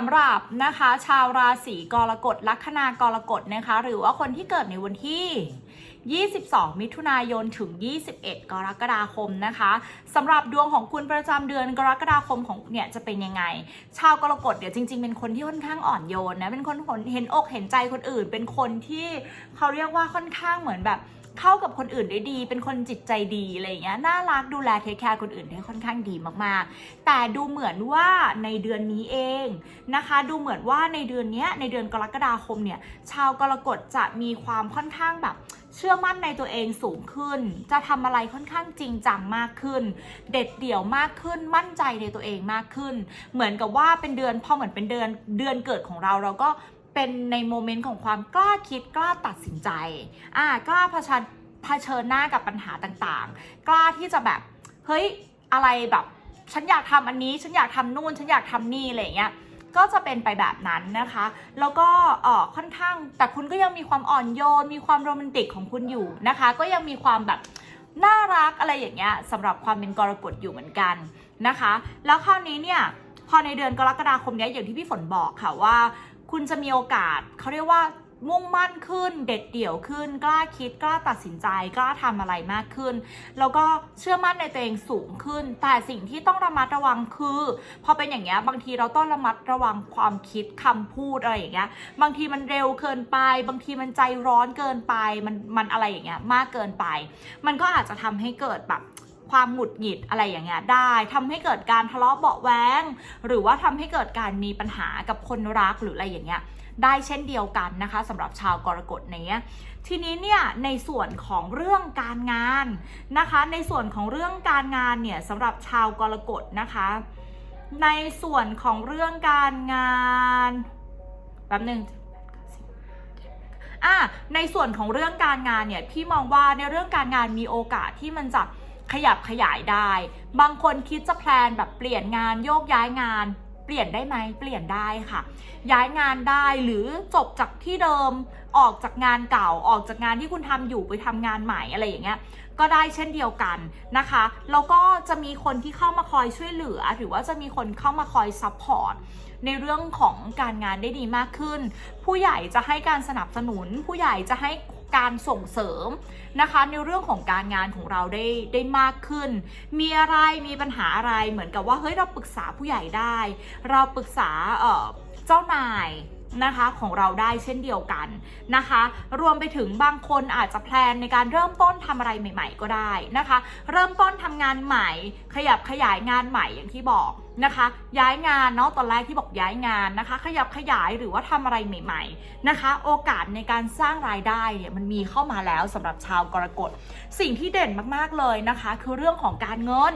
สำหรับนะคะชาวราศีกรกฎลัคนากรกฎนะคะ หรือว่าคนที่เกิดในวันที่ 22 มิถุนายนถึง 21 กรกฎาคมนะคะสำหรับดวงของคุณประจำเดือนกรกฎาคมของเนี่ยจะเป็นยังไง ชาวกรกฎเนี่ยจริง ๆ เป็นคนที่ค่อนข้างอ่อนโยนนะเป็นคนเห็นอกเห็นใจคนอื่น เป็นคนที่เขาเรียกว่าค่อนข้างเหมือนแบบ เข้ากับคนอื่นได้ดี เป็นคนจิตใจดีอะไรอย่างเงี้ยน่ารักดูแลเทคแคร์คนอื่นได้ค่อนข้างดีมากๆ แต่ดูเหมือนว่าในเดือนนี้เองนะคะ ดูเหมือนว่าในเดือนนี้ในเดือนกรกฎาคมเนี่ยชาวกรกฎจะมีความค่อนข้างแบบเชื่อมั่นในตัวเองสูงขึ้น จะทำอะไรค่อนข้างจริงจังมากขึ้น เด็ดเดี่ยวมากขึ้น มั่นใจในตัวเองมากขึ้น เหมือนกับว่าเป็นเดือนพอเหมือนเป็นเดือนเดือนเกิดของเราเราก็ เป็นในโมเมนต์ของความกล้าคิดกล้าตัดสินใจอ่ากล้าเผชิญเผชิญหน้ากับปัญหาต่างๆ กล้าที่จะแบบเฮ้ยอะไรแบบฉันอยากทำอันนี้ฉันอยากทำนู่นฉันอยากทำนี่อะไรเงี้ยก็จะเป็นไปแบบนั้นนะคะ แล้วก็เออค่อนข้างแต่คุณก็ยังมีความอ่อนโยน มีความโรแมนติกของคุณอยู่นะคะ ก็ยังมีความแบบน่ารักอะไรอย่างเงี้ยสำหรับความเป็นกรกฎอยู่เหมือนกันนะคะ แล้วคราวนี้เนี่ยพอในเดือนกรกฎาคมนี้อย่างที่พี่ฝนบอกค่ะว่า คุณจะมีโอกาสเขาเรียกว่ามุ่งมั่นขึ้นเด็ดเดี่ยวขึ้น กล้าคิดกล้าตัดสินใจ กล้าทำอะไรมากขึ้น แล้วก็เชื่อมั่นในตัวเองสูงขึ้น แต่สิ่งที่ต้องระมัดระวังคือ พอเป็นอย่างเงี้ยบางทีเราต้องระมัดระวังความคิดคำพูดอะไรอย่างเงี้ยบางทีมันเร็วเกินไป บางทีมันใจร้อนเกินไปมันมันอะไรอย่างเงี้ยมากเกินไป มันก็อาจจะทำให้เกิดแบบ ความหงุดหงิดอะไรอย่างเงี้ยได้ทำให้เกิดการทะเลาะเบาแวงหรือว่าทำให้เกิดการมีปัญหากับคนรักหรืออะไรอย่างเงี้ยได้เช่นเดียวกันนะคะสำหรับชาวกรกฎเนี้ยทีนี้เนี่ยในส่วนของเรื่องการงานนะคะ ในส่วนของเรื่องการงานเนี่ยสำหรับชาวกรกฎนะคะ ในส่วนของเรื่องการงานแป๊บหนึ่งอะในส่วนของเรื่องการงานเนี่ยพี่มองว่าในเรื่องการงานมีโอกาสที่มันจะ ขยับขยายได้ บางคนคิดจะแพลนแบบเปลี่ยนงานโยกย้ายงานเปลี่ยนได้ไหมเปลี่ยนได้ค่ะ ย้ายงานได้หรือจบจากที่เดิมออกจากงานเก่าออกจากงานที่คุณทำอยู่ไปทำงานใหม่อะไรอย่างเงี้ยก็ได้เช่นเดียวกันนะคะแล้วก็จะมีคนที่เข้ามาคอยช่วยเหลือ หรือว่าจะมีคนเข้ามาคอยซัพพอร์ตในเรื่องของการงานได้ดีมากขึ้น ผู้ใหญ่จะให้การสนับสนุน ผู้ใหญ่จะให้ การส่งเสริมนะคะในเรื่องของการงานของเราได้ได้มากขึ้น มีอะไรมีปัญหาอะไรเหมือนกับว่าเฮ้ยเราปรึกษาผู้ใหญ่ได้ เราปรึกษาเอ่อเจ้านายนะคะของเราได้เช่นเดียวกันนะคะ รวมไปถึงบางคนอาจจะแพลนในการเริ่มต้นทำอะไรใหม่ ๆ ก็ได้นะคะ เริ่มต้นทำงานใหม่ ขยับขยายงานใหม่อย่างที่บอก นะคะ ย้ายงานเนาะตอนแรกที่บอกย้ายงานนะคะ ขยับขยายหรือว่าทำอะไรใหม่ๆนะคะ โอกาสในการสร้างรายได้เนี่ยมันมีเข้ามาแล้วสำหรับชาวกรกฎสิ่งที่เด่นมากๆเลยนะคะ คือเรื่องของการเงิน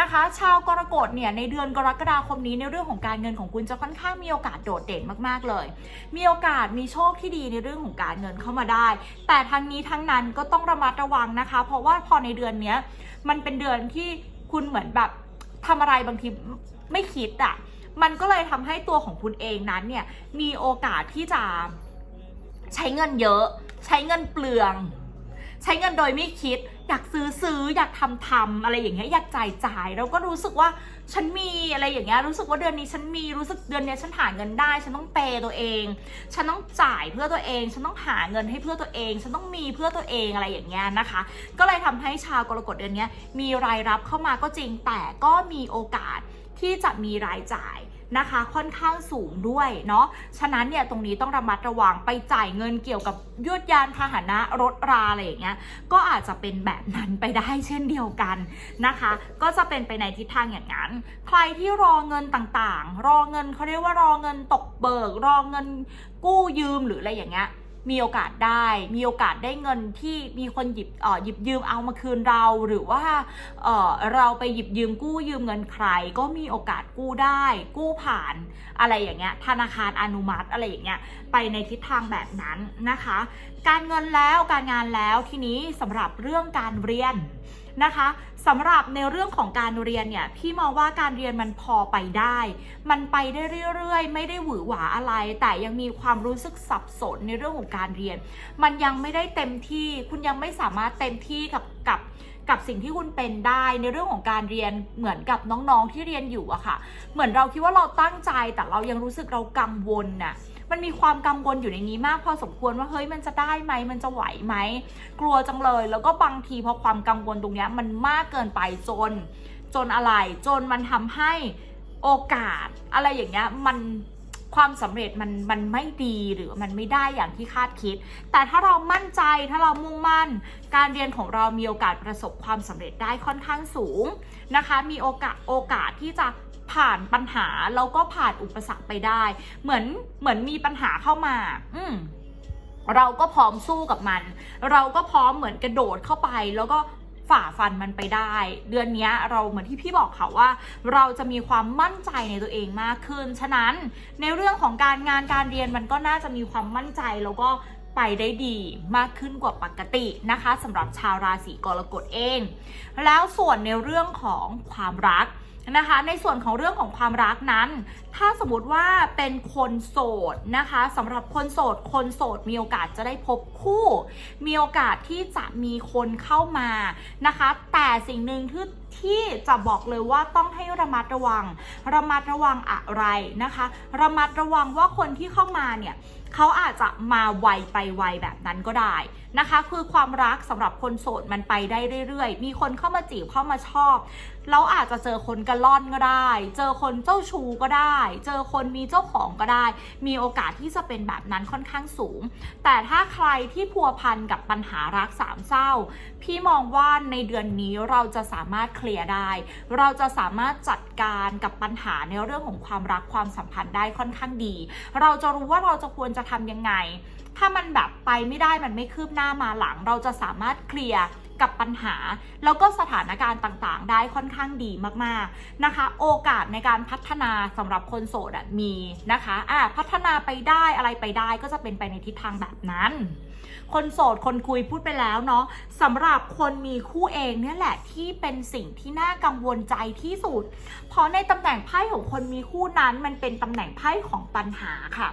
นะคะ ชาวกรกฎเนี่ยในเดือนกรกฎาคมนี้ในเรื่องของการเงินของคุณจะค่อนข้างมีโอกาสโดดเด่นมากๆเลย มีโอกาสมีโชคที่ดีในเรื่องของการเงินเข้ามาได้ แต่ทั้งนี้ทั้งนั้นก็ต้องระมัดระวังนะคะ เพราะว่าพอในเดือนนี้มันเป็นเดือนที่คุณเหมือนแบบ ทำอะไรบางทีไม่คิดอะ่ะ มันก็เลยทำให้ตัวของคุณเองนั้นเนี่ยมีโอกาสที่จะใช้เงินเยอะ ใช้เงินเปลือง ใช้เงินโดยไม่คิด อยากซื้อซื้ออยากทำทำอะไรอย่างเงี้ยอยากจ่ายจ่ายแล้วก็รู้สึกว่าฉันมีอะไรอย่างเงี้ยรู้สึกว่าเดือนนี้ฉันมีรู้สึกเดือนนี้ฉันหาเงินได้ ฉันต้องเปย์ตัวเอง ฉันต้องจ่ายเพื่อตัวเอง ฉันต้องหาเงินให้เพื่อตัวเอง ฉันต้องมีเพื่อตัวเองอะไรอย่างเงี้ยนะคะ ก็เลยทำให้ชาวกรกฎเดือนนี้มีรายรับเข้ามาก็จริงแต่ก็มีโอกาสที่จะมีรายจ่าย นะคะ ค่อนข้างสูงด้วยเนาะฉะนั้นเนี่ยตรงนี้ต้องระมัดระวังไปจ่ายเงินเกี่ยวกับยวดยานพาหนะรถราอะไรอย่างเงี้ยก็อาจจะเป็นแบบนั้นไปได้เช่นเดียวกันนะคะ ก็จะเป็นไปในทิศทางอย่างนั้น ใครที่รอเงินต่างๆ รอเงินเขาเรียกว่ารอเงินตกเบิก รอเงินกู้ยืมหรืออะไรอย่างเงี้ย มีโอกาสได้ มีโอกาสได้เงินที่มีคนหยิบเอ่อหยิบยืมเอามาคืนเรา หรือว่าเอ่อเราไปหยิบยืมกู้ยืมเงินใคร ก็มีโอกาสกู้ได้ กู้ผ่านอะไรอย่างเงี้ยธนาคารอนุมัติอะไรอย่างเงี้ยไปในทิศทางแบบนั้นนะคะ การเงินแล้วการงานแล้วทีนี้สำหรับเรื่องการเรียน นะคะสำหรับในเรื่องของการเรียนเนี่ยพี่มองว่าการเรียนมันพอไปได้ มันไปได้เรื่อยๆ ไม่ได้หวือหวาอะไร แต่ยังมีความรู้สึกสับสนในเรื่องของการเรียน มันยังไม่ได้เต็มที่ คุณยังไม่สามารถเต็มที่กับกับกับสิ่งที่คุณเป็นได้ในเรื่องของการเรียนเหมือนกับน้องๆที่เรียนอยู่อะค่ะ เหมือนเราคิดว่าเราตั้งใจแต่เรายังรู้สึกเรากังวลน่ะ มันมีความกังวลอยู่ในนี้มากพอสมควรว่าเฮ้ยมันจะได้ไหมมันจะไหวไหมกลัวจังเลย แล้วก็บางทีพอความกังวลตรงนี้มันมากเกินไปจน จนอะไร จนมันทำให้โอกาสอะไรอย่างเงี้ยมัน ความสำเร็จมันมันไม่ดีหรือมันไม่ได้อย่างที่คาดคิด แต่ถ้าเรามั่นใจถ้าเรามุ่งมั่น การเรียนของเรามีโอกาสประสบความสำเร็จได้ค่อนข้างสูงนะคะ มีโอกาสโอกาสที่จะผ่านปัญหาแล้วก็ผ่านอุปสรรคไปได้ เหมือนเหมือนมีปัญหาเข้ามา อืมเราก็พร้อมสู้กับมัน เราก็พร้อมเหมือนกระโดดเข้าไป แล้วก็ ฝ่าฟันมันไปได้ เดือนนี้เราเหมือนที่พี่บอกค่ะว่า เราจะมีความมั่นใจในตัวเองมากขึ้น ฉะนั้นในเรื่องของการงานการเรียนมันก็น่าจะมีความมั่นใจแล้วก็ไปได้ดีมากขึ้นกว่าปกตินะคะสำหรับชาวราศีกรกฎเอง แล้วส่วนในเรื่องของความรัก นะคะ ในส่วนของเรื่องของความรักนั้น ถ้าสมมติว่าเป็นคนโสดนะคะสำหรับคนโสด คนโสดมีโอกาสจะได้พบคู่ มีโอกาสที่จะมีคนเข้ามานะคะ แต่สิ่งหนึ่งที่ที่จะบอกเลยว่าต้องให้ระมัดระวัง ระมัดระวังอะไรนะคะ ระมัดระวังว่าคนที่เข้ามาเนี่ยเขาอาจจะมาไวไปไวแบบนั้นก็ได้ นะคะ คือความรักสำหรับคนโสดมันไปได้เรื่อยๆ มีคนเข้ามาจีบเข้ามาชอบเราอาจจะเจอคนกระล่อนก็ได้ เจอคนเจ้าชู้ก็ได้ เจอคนมีเจ้าของก็ได้ มีโอกาสที่จะเป็นแบบนั้นค่อนข้างสูง แต่ถ้าใครที่พัวพันกับปัญหารักสามเศร้า พี่มองว่าในเดือนนี้เราจะสามารถเคลียร์ได้ เราจะสามารถจัดการกับปัญหาในเรื่องของความรักความสัมพันธ์ได้ค่อนข้างดี เราจะรู้ว่าเราจะควรจะทำยังไง ถ้ามันแบบไปไม่ได้มันไม่คืบหน้ามาหลัง เราจะสามารถเคลียร์กับปัญหา แล้วก็สถานการณ์ต่างๆ ได้ค่อนข้างดีมากๆนะคะ โอกาสในการพัฒนาสำหรับคนโสดมีนะคะะพัฒนาไปได้อะไรไปได้ก็จะเป็นไปในทิศทางแบบนั้น คนโสดคนคุยพูดไปแล้วเนาะสำหรับคนมีคู่เองเนี่ยแหละที่เป็นสิ่งที่น่ากังวลใจที่สุด เพราะในตำแหน่งไพ่ของคนมีคู่นั้นมันเป็นตำแหน่งไพ่ของปัญหาค่ะ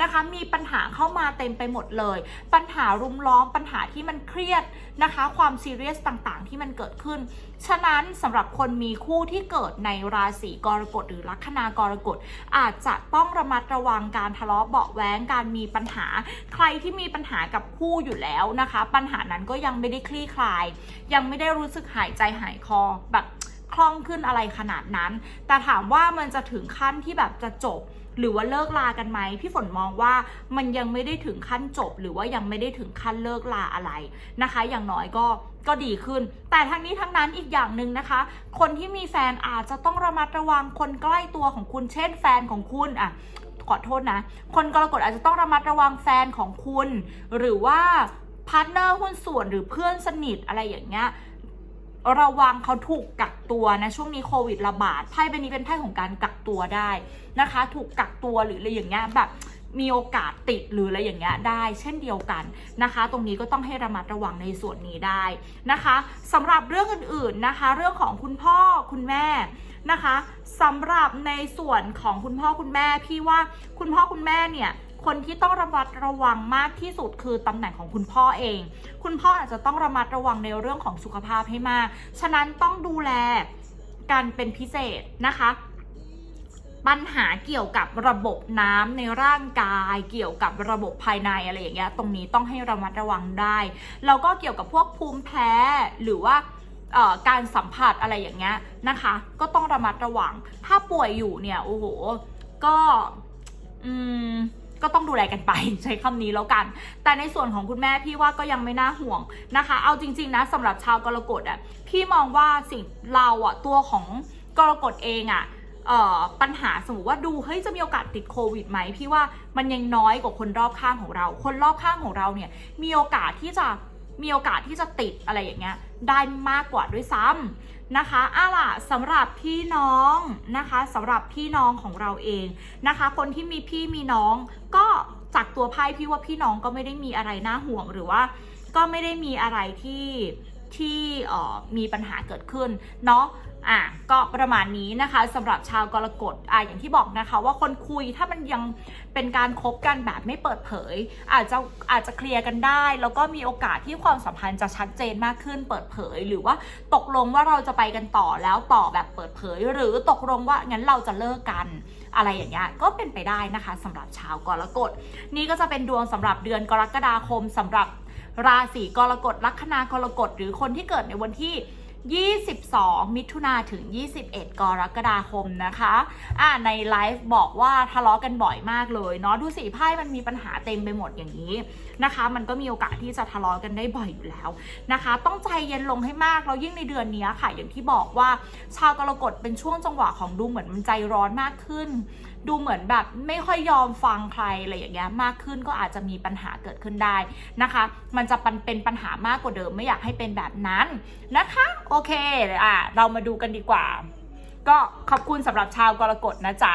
นะคะ มีปัญหาเข้ามาเต็มไปหมดเลย ปัญหารุมล้อมปัญหาที่มันเครียดนะคะ ความซีเรียสต่างๆ ที่มันเกิดขึ้น ฉะนั้นสำหรับคนมีคู่ที่เกิดในราศีกรกฎหรือลัคนากรกฎอาจจะต้องระมัดระวังการทะเลาะเบาะแว้งการมีปัญหา ใครที่มีปัญหากับคู่อยู่แล้วนะคะ ปัญหานั้นก็ยังไม่ได้คลี่คลาย ยังไม่ได้รู้สึกหายใจหายคอแบบ คล่องขึ้นอะไรขนาดนั้น แต่ถามว่ามันจะถึงขั้นที่แบบจะจบ หรือว่าเลิกลากันไหมพี่ฝนมองว่ามันยังไม่ได้ถึงขั้นจบ หรือว่ายังไม่ได้ถึงขั้นเลิกลาอะไรนะคะ อย่างน้อยก็ก็ดีขึ้น แต่ทั้งนี้ทั้งนั้นอีกอย่างหนึ่งนะคะ คนที่มีแฟนอาจจะต้องระมัดระวังคนใกล้ตัวของคุณ เช่น แฟนของคุณอะขอโทษนะ คนกรกฎอาจจะต้องระมัดระวังแฟนของคุณ หรือว่าพาร์ทเนอร์หุ้นส่วนหรือเพื่อนสนิทอะไรอย่างเงี้ย ระวังเขาถูกกักตัวนะช่วงนี้โควิดระบาดไพ่ใบนี้เป็นไพ่ของการกักตัวได้นะคะ ถูกกักตัวหรืออะไรอย่างเงี้ยแบบมีโอกาสติดหรืออะไรอย่างเงี้ยได้ เช่นเดียวกันนะคะ ตรงนี้ก็ต้องให้ระมัดระวังในส่วนนี้ได้นะคะสำหรับเรื่องอื่นๆนะคะ เรื่องของคุณพ่อคุณแม่นะคะสำหรับในส่วนของคุณพ่อคุณแม่พี่ว่าคุณพ่อคุณแม่เนี่ย คนที่ต้องระมัดระวังมากที่สุดคือตำแหน่งของคุณพ่อเอง คุณพ่ออาจจะต้องระมัดระวังในเรื่องของสุขภาพให้มาก ฉะนั้นต้องดูแลกันเป็นพิเศษนะคะปัญหาเกี่ยวกับระบบน้ำในร่างกาย เกี่ยวกับระบบภายในอะไรอย่างเงี้ยตรงนี้ต้องให้ระมัดระวังได้แล้วก็เกี่ยวกับพวกภูมิแพ้หรือว่าการสัมผัสอะไรอย่างเงี้ยนะคะ ก็ต้องระมัดระวัง ถ้าป่วยอยู่เนี่ยโอ้โหก็อืม ก็ต้องดูแลกันไปใช้คำนี้แล้วกัน แต่ในส่วนของคุณแม่พี่ว่าก็ยังไม่น่าห่วงนะคะ เอาจริง ๆ นะสำหรับชาวกรกฎอะพี่มองว่าสิ่งเราอะตัวของกรกฎเองอะเอ่อปัญหาสมมติว่าดูเฮ้ยจะมีโอกาสติดโควิดไหมพี่ว่ามันยังน้อยกว่าคนรอบข้างของเรา คนรอบข้างของเราเนี่ยมีโอกาสที่จะ มีโอกาสที่จะติดอะไรอย่างเงี้ยได้มากกว่าด้วยซ้ำนะคะอะล่ะสำหรับพี่น้องนะคะสำหรับพี่น้องของเราเองนะคะ คนที่มีพี่มีน้องก็จากตัวไพ่พี่ว่าพี่น้องก็ไม่ได้มีอะไรน่าห่วงหรือว่า ก็ไม่ได้มีอะไรที่ที่ออมีปัญหาเกิดขึ้นเนาะ อะก็ประมาณนี้นะคะสำหรับชาวกรกฎอะอย่างที่บอกนะคะ ว่าคนคุยถ้ามันยังเป็นการคบกันแบบไม่เปิดเผย อาจจะอาจจะเคลียร์กันได้ แล้วก็มีโอกาสที่ความสัมพันธ์จะชัดเจนมากขึ้นเปิดเผย หรือว่าตกลงว่าเราจะไปกันต่อแล้วต่อแบบเปิดเผย หรือตกลงว่างั้นเราจะเลิกกันอะไรอย่างเงี้ยก็เป็นไปได้นะคะสำหรับชาวกรกฎนี่ก็จะเป็นดวงสำหรับเดือนกรกฎาคมสำหรับราศีกรกฎลัคนากรกฎหรือคนที่เกิดในวันที่ 22 มิถุนาถึง 21 กรกฎาคมนะคะอ่าในไลฟ์บอกว่าทะเลาะกันบ่อยมากเลยเนาะดูสิไพ่มันมีปัญหาเต็มไปหมดอย่างนี้นะคะ มันก็มีโอกาสที่จะทะเลาะกันได้บ่อยอยู่แล้วนะคะ ต้องใจเย็นลงให้มากแล้วยิ่งในเดือนนี้ค่ะ อย่างที่บอกว่าชาวกรกฎเป็นช่วงจังหวะของดูเหมือนมันใจร้อนมากขึ้น ดูเหมือนแบบไม่ค่อยยอมฟังใครอะไรอย่างเงี้ยมากขึ้นก็อาจจะมีปัญหาเกิดขึ้นได้นะคะ มันจะเป็นปัญหามากกว่าเดิมไม่อยากให้เป็นแบบนั้นนะคะโอเคอะเรามาดูกันดีกว่า ก็ขอบคุณสำหรับชาวกรกฎนะจ๊ะ